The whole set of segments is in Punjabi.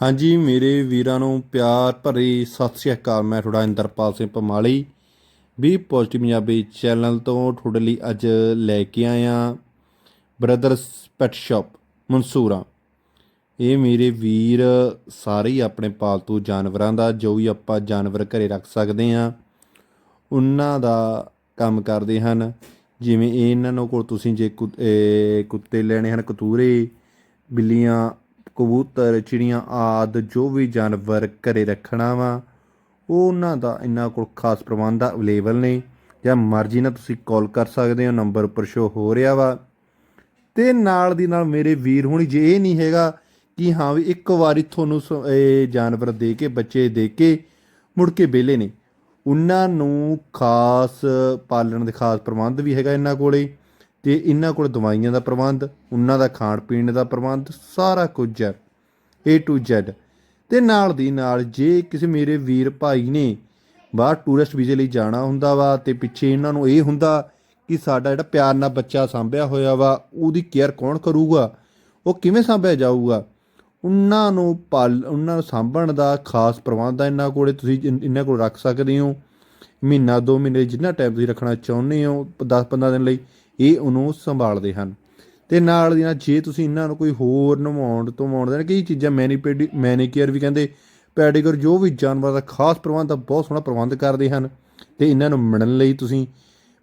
ਹਾਂਜੀ, ਮੇਰੇ ਵੀਰਾਂ ਨੂੰ ਪਿਆਰ ਭਰੀ ਸਤਿ ਸ਼੍ਰੀ ਅਕਾਲ। ਮੈਂ ਤੁਹਾਡਾ Inderpal Singh Pamali, V positive Punjabi channel ਤੋਂ ਤੁਹਾਡੇ ਲਈ ਅੱਜ ਲੈ ਕੇ ਆਇਆ ਬ੍ਰਦਰਸ ਪੈਟ ਸ਼ਾਪ ਮਨਸੂਰਾ। ਇਹ ਮੇਰੇ ਵੀਰ ਸਾਰੇ ਹੀ ਆਪਣੇ ਪਾਲਤੂ ਜਾਨਵਰਾਂ ਦਾ, ਜੋ ਵੀ ਆਪਾਂ ਜਾਨਵਰ ਘਰੇ ਰੱਖ ਸਕਦੇ ਆ ਉਹਨਾਂ ਦਾ ਕੰਮ ਕਰਦੇ ਹਨ। ਜਿਵੇਂ ਇਹਨਾਂ ਨੂੰ ਕੋਲ ਤੁਸੀਂ ਜੇ ਕੁੱਤੇ ਲੈਣੇ ਹਨ, ਕਤੂਰੇ, ਬਿੱਲੀਆਂ ਕਬੂਤਰ, ਚਿੜੀਆਂ ਆਦ ਜੋ ਵੀ ਜਾਨਵਰ ਘਰੇ ਰੱਖਣਾ ਵਾ, ਉਹ ਉਹਨਾਂ ਦਾ ਇਹਨਾਂ ਕੋਲ ਖਾਸ ਪ੍ਰਬੰਧ ਅਵੇਲੇਬਲ ਨੇ। ਜਾਂ ਮਰਜ਼ੀ ਨਾਲ ਤੁਸੀਂ ਕਾਲ ਕਰ ਸਕਦੇ ਹੋ ਨੰਬਰ ਉੱਪਰ ਸ਼ੋ ਹੋ ਰਿਹਾ ਵਾ। ਤੇ ਨਾਲ ਦੀ ਨਾਲ ਮੇਰੇ ਵੀਰ ਹੁਣੀ, ਜੇ ਇਹ ਨਹੀਂ ਹੈਗਾ ਕਿ ਹਾਂ ਵੀ ਇੱਕ ਵਾਰੀ ਤੁਹਾਨੂੰ ਸ- ਇਹ ਜਾਨਵਰ ਦੇ ਕੇ, ਬੱਚੇ ਦੇ ਕੇ ਮੁੜ ਕੇ ਵਿਹਲੇ ਨੇ, ਉਹਨਾਂ ਨੂੰ ਖਾਸ ਪਾਲਣ ਦੇ ਖਾਸ ਪ੍ਰਬੰਧ ਵੀ ਹੈਗਾ ਇਹਨਾਂ ਕੋਲੇ। ਤੇ ਇਹਨਾਂ ਕੋਲ ਦਵਾਈਆਂ ਦਾ ਪ੍ਰਬੰਧ, ਉਹਨਾਂ ਦਾ ਖਾਣ ਪੀਣ ਦਾ ਪ੍ਰਬੰਧ, ਸਾਰਾ ਕੁਝ ਹੈ, A to Z ਤੇ ਨਾਲ ਦੀ ਨਾਲ ਜੇ ਕਿਸੇ ਮੇਰੇ ਵੀਰ ਭਾਈ ਨੇ ਬਾਹਰ ਟੂਰਿਸਟ ਵੀਜ਼ੇ ਲਈ ਜਾਣਾ ਹੁੰਦਾ ਵਾ ਤੇ ਪਿੱਛੇ ਇਹਨਾਂ ਨੂੰ ਇਹ ਹੁੰਦਾ ਕਿ ਸਾਡਾ ਜਿਹੜਾ ਪਿਆਰ ਨਾਲ ਬੱਚਾ ਸਾਂਭਿਆ ਹੋਇਆ ਵਾ, ਉਹਦੀ ਕੇਅਰ ਕੌਣ ਕਰੂਗਾ? ਉਹ ਕਿਵੇਂ ਸਾਂਭਿਆ ਜਾਊਗਾ? ਉਹਨਾਂ ਨੂੰ ਪਾਲ, ਉਹਨਾਂ ਨੂੰ ਸਾਂਭਣ ਦਾ ਖਾਸ ਪ੍ਰਬੰਧ ਆ ਇਹਨਾਂ ਕੋਲੇ, ਤੁਸੀਂ ਇਹਨਾਂ ਕੋਲ ਰੱਖ ਸਕਦੇ ਹੋ। ਮਹੀਨਾ, ਦੋ ਮਹੀਨੇ ਜਿੰਨਾ ਟਾਈਮ ਤੁਸੀਂ ਰੱਖਣਾ ਚਾਹੁੰਦੇ ਹੋ 10 15 ਦਿਨ ਲਈ ਇਹ ਉਹਨੂੰ ਸੰਭਾਲਦੇ ਹਨ। ਤੇ ਨਾਲ ਦੀ ਨਾਲ ਜੇ ਤੁਸੀਂ ਇਹਨਾਂ ਨੂੰ ਕੋਈ ਹੋਰ ਨਵਾਉਣ ਤੋਂ ਮਾਉਣ ਦੇਣ ਕਈ ਚੀਜ਼ਾਂ ਮੈਨੀਪੇਡੀ ਮੈਨੀਕੇਅਰ ਵੀ ਕਹਿੰਦੇ ਪੈਡੀਕਰ ਜੋ ਵੀ ਜਾਨਵਰ ਦਾ ਖਾਸ ਪ੍ਰਬੰਧ ਦਾ ਬਹੁਤ ਸੋਹਣਾ ਪ੍ਰਬੰਧ ਕਰਦੇ ਹਨ। ਤੇ ਇਹਨਾਂ ਨੂੰ ਮਿਲਣ ਲਈ ਤੁਸੀਂ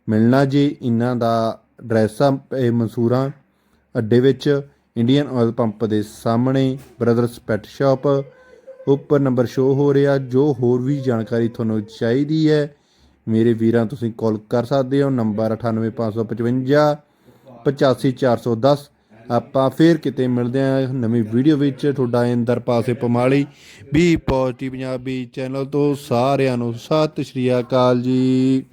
ਮਿਲਣਾ ਜੇ ਇਹਨਾਂ ਦਾ ਐਡਰੈਸ ਆ ਮਨਸੂਰਾ ਅੱਡੇ ਵਿੱਚ ਇੰਡੀਅਨ ਆਇਲ ਪੰਪ ਦੇ ਸਾਹਮਣੇ ਬ੍ਰਦਰਸ ਪੈਟ ਸ਼ਾਪ ਉੱਪਰ ਨੰਬਰ ਸ਼ੋ ਹੋ ਰਿਹਾ, ਜੋ ਹੋਰ ਵੀ ਜਾਣਕਾਰੀ ਤੁਹਾਨੂੰ ਚਾਹੀਦੀ ਹੈ ਮੇਰੇ ਵੀਰਾਂ, ਤੁਸੀਂ ਕਾਲ ਕਰ ਸਕਦੇ ਹੋ। ਨੰਬਰ 98555 85410 ਆਪਾਂ ਫੇਰ ਕਿਤੇ ਮਿਲਦੇ ਹਾਂ ਨਵੀਂ ਵੀਡੀਓ ਵਿੱਚ। ਤੁਹਾਡਾ ਇੰਦਰ ਪਾਸੇ Pamali V positive Punjabi channel ਤੋਂ ਸਾਰਿਆਂ ਨੂੰ ਸਤਿ ਸ਼੍ਰੀ ਅਕਾਲ ਜੀ।